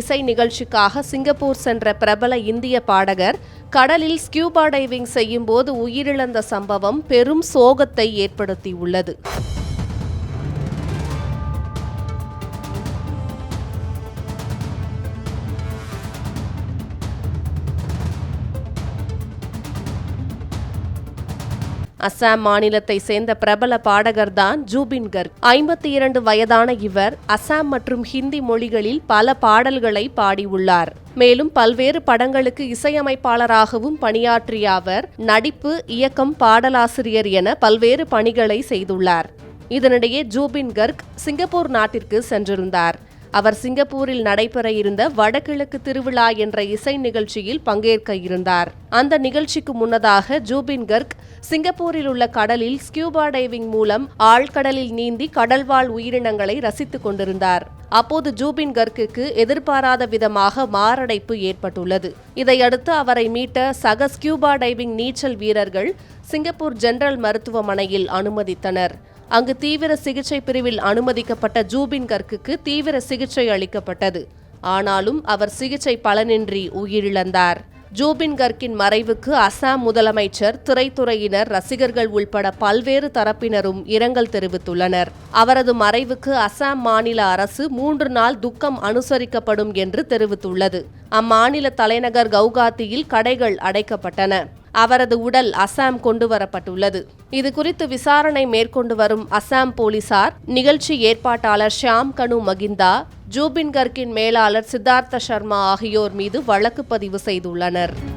இசை நிகழ்ச்சிக்காக சிங்கப்பூர் சென்ற பிரபல இந்திய பாடகர் கடலில் ஸ்கியூபா டைவிங் செய்யும் போது உயிரிழந்த சம்பவம் பெரும் சோகத்தை ஏற்படுத்தியுள்ளது. அசாம் மாநிலத்தை சேர்ந்த பிரபல பாடகர் தான் ஜூபின் கர்க் ஐம்பத்தி இரண்டு வயதான இவர் அசாம் மற்றும் ஹிந்தி மொழிகளில் பல பாடல்களை பாடியுள்ளார். மேலும் பல்வேறு படங்களுக்கு இசையமைப்பாளராகவும் பணியாற்றிய அவர் நடிப்பு இயக்கம் பாடலாசிரியர் என பல்வேறு பணிகளை செய்துள்ளார். இதனிடையே ஜூபின் கர்க் சிங்கப்பூர் நாட்டிற்கு சென்றிருந்தார். அவர் சிங்கப்பூரில் நடைபெற இருந்த வடகிழக்கு திருவிழா என்ற இசை நிகழ்ச்சியில் பங்கேற்க இருந்தார். அந்த நிகழ்ச்சிக்கு முன்னதாக ஜூபின் கர்க் சிங்கப்பூரில் உள்ள கடலில் ஸ்கியூபா டைவிங் மூலம் ஆழ்கடலில் நீந்தி கடல்வாழ் உயிரினங்களை ரசித்துக் கொண்டிருந்தார். அப்போது ஜூபின் கர்க்குக்கு எதிர்பாராத விதமாக மாரடைப்பு ஏற்பட்டுள்ளது. இதையடுத்து அவரை மீட்ட சக ஸ்கியூபா டைவிங் நீச்சல் வீரர்கள் சிங்கப்பூர் ஜெனரல் மருத்துவமனையில் அனுமதித்தனர். அங்கு தீவிர சிகிச்சை பிரிவில் அனுமதிக்கப்பட்ட ஜூபின் கர்க்குக்கு தீவிர சிகிச்சை அளிக்கப்பட்டது. ஆனாலும் அவர் சிகிச்சை பலனின்றி உயிரிழந்தார். ஜூபின் கர்க்கின் மறைவுக்கு அசாம் முதலமைச்சர் திரைத்துறையினர் ரசிகர்கள் உள்பட பல்வேறு தரப்பினரும் இரங்கல் தெரிவித்துள்ளனர். அவரது மறைவுக்கு அசாம் மாநில அரசு மூன்று நாள் துக்கம் அனுசரிக்கப்படும் என்று தெரிவித்துள்ளது. அம்மாநில தலைநகர் கவுகாத்தியில் கடைகள் அடைக்கப்பட்டன. அவரது உடல் அசாம் கொண்டு வரப்பட்டுள்ளது. இது குறித்து விசாரணை மேற்கொண்டு வரும் அசாம் போலீசார் நிகழ்ச்சி ஏற்பாட்டாளர் ஷியாம் கனு மகிந்தா ஜூபின் கர்க்கின் மேலாளர் சித்தார்த்த சர்மா ஆகியோர் மீது வழக்கு பதிவு செய்துள்ளனர்.